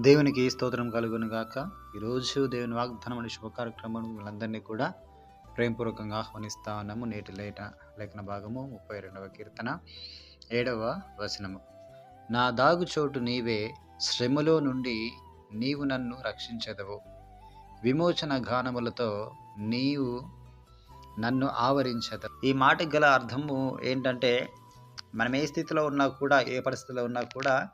దేవునికి స్తోత్రం కలుగును గాక ఈరోజు దేవుని వాగ్దానం అనే శుభ కార్యక్రమం వీళ్ళందరినీ కూడా ప్రేమపూర్వకంగా ఆహ్వానిస్తా ఉన్నాము. నేటి లేట లేఖన భాగము ముప్పై రెండవ కీర్తన ఏడవ వచనము. నా దాగు చోటు నీవే శ్రమలో నుండి నీవు నన్ను రక్షించదవు. విమోచన గానములతో నీవు నన్ను ఆవరించదు ఈ మాటకి గల అర్థము ఏంటంటే మనం ఏ స్థితిలో ఉన్నా కూడా ఏ పరిస్థితిలో ఉన్నా కూడా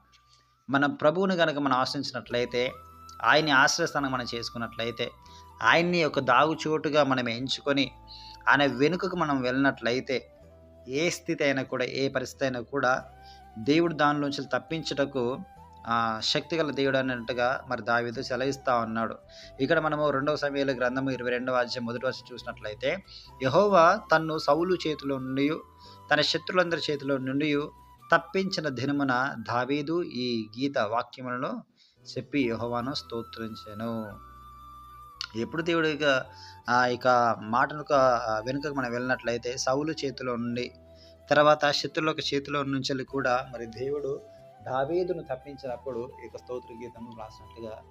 మన ప్రభువుని కనుక మనం ఆశ్రయించినట్లయితే ఆయన్ని ఆశ్రయస్థానం మనం చేసుకున్నట్లయితే ఆయన్ని ఒక దాగుచోటుగా మనం ఎంచుకొని ఆయన వెనుకకు మనం వెళ్ళినట్లయితే ఏ స్థితి అయినా కూడా ఏ పరిస్థితి అయినా కూడా దేవుడు దానిలోంచి తప్పించుటకు శక్తిగల దేవుడు అన్నట్టుగా మరి దావిదు సెలవిస్తా ఉన్నాడు. ఇక్కడ మనము రెండవ సమయంలో గ్రంథము ఇరవై రెండవ అధ్యాయం మొదటి వచ్చి చూసినట్లయితే యహోవా తన్ను సౌలు చేతిలో నుండి తన శత్రులందరి చేతిలో నుండి తప్పించిన దినమున దావీదు ఈ గీత వాక్యములను చెప్పి యహోవాను స్తోత్రించాను. ఎప్పుడు దేవుడు ఇక ఆ యొక్క మాటను వెనుకకు మనం వెళ్ళినట్లయితే సౌలు చేతిలో నుండి తర్వాత శత్రుల చేతిలో నుంచి కూడా మరి దేవుడు దావీదును తప్పించినప్పుడు ఇక స్తోత్ర గీతము రాసినట్లుగా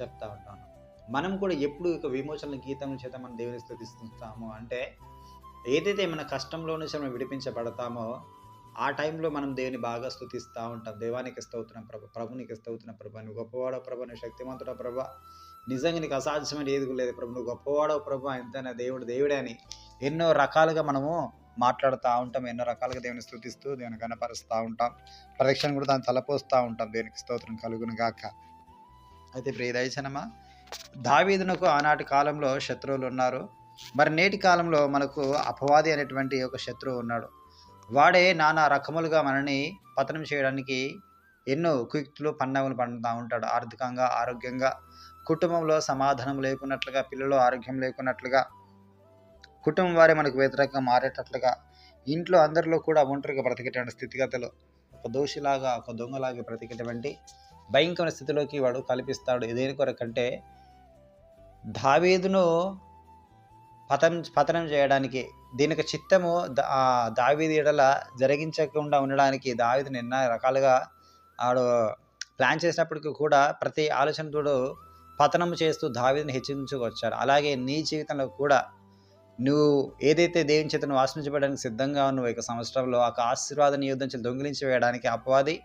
చెప్తా ఉంటాను. మనం కూడా ఎప్పుడు ఇక విమోచన గీతం చేత మనం దేవుని స్థుతిస్తుంటాము అంటే ఏదైతే మన కష్టంలో నుంచి మనం విడిపించబడతామో ఆ టైంలో మనం దేవుని బాగా స్థుతిస్తూ ఉంటాం. దేవానికి స్తోత్రం ప్రభు ప్రభునికి స్తోత్రం ప్రభ నువ్వు గొప్పవాడో ప్రభు నువ్వు శక్తివంతుడో ప్రభు. నిజంగా నీకు అసాధ్యమైన ఏది లేదు ప్రభు. నువ్వు గొప్పవాడో ప్రభు ఎంతైనా దేవుడు దేవుడే అని ఎన్నో రకాలుగా మనము మాట్లాడుతూ ఉంటాం. ఎన్నో రకాలుగా దేవుని స్థుతిస్తూ దేవుని కనపరుస్తూ ఉంటాం. ప్రదక్షిణ కూడా దాన్ని తలపోస్తూ ఉంటాం. దేవునికి స్తోత్రం కలుగును గాక. అయితే ప్రియదయచనమా దావీదునకు ఆనాటి కాలంలో శత్రువులు ఉన్నారు. మరి నేటి కాలంలో మనకు అపవాది అనేటువంటి ఒక శత్రువు ఉన్నాడు. వాడే నానా రకములుగా మనని పతనం చేయడానికి ఎన్నో కుయుక్తులు పన్నములు పండుతూ ఉంటాడు. ఆర్థికంగా ఆరోగ్యంగా కుటుంబంలో సమాధానం లేకున్నట్లుగా పిల్లలు ఆరోగ్యం లేకున్నట్లుగా కుటుంబం వారే మనకు వ్యతిరేకంగా మారేటట్లుగా ఇంట్లో అందరిలో కూడా ఒంటరిగా బ్రతికేటువంటి స్థితిగతులు. ఒక దోషిలాగా ఒక దొంగలాగా బ్రతికేటువంటి భయంకర స్థితిలోకి వాడు కల్పిస్తాడు. దేని కొరకంటే దావీదును పతం పతనం చేయడానికి దీనికి చిత్తము దావీది ఎడల జరిగించకుండా ఉండడానికి దావీదుని ఎన్నో రకాలుగా ఆడు ప్లాన్ చేసినప్పటికీ కూడా ప్రతి ఆలోచనతోడు పతనం చేస్తూ దావీదిని హెచ్చించుకొచ్చాడు. అలాగే నీ జీవితంలో కూడా నువ్వు ఏదైతే దేవుని చేత నువ్వు ఆశ్రయించబడడానికి సిద్ధంగా ఉన్నావు ఇక సంవత్సరంలో ఆ ఆశీర్వాదాన్ని నీ యుద్ధం దొంగిలించి వేయడానికి అపవాది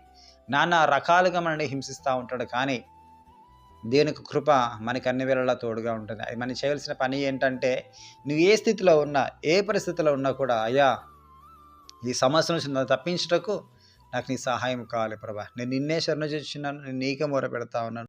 నానా రకాలుగా మనల్ని హింసిస్తూ ఉంటాడు. కానీ దేవునికి కృప మనకి అన్ని వేళలా తోడుగా ఉంటుంది. అది మనం చేయాల్సిన పని ఏంటంటే నువ్వు ఏ స్థితిలో ఉన్నా ఏ పరిస్థితిలో ఉన్నా కూడా అయ్యా ఈ సమస్య నుంచి నన్ను తప్పించుటకు నాకు నీ సహాయం కావాలి ప్రభా. నేను నిన్నే శరణ చేస్తున్నాను నేను నీకే మూర పెడతా ఉన్నాను.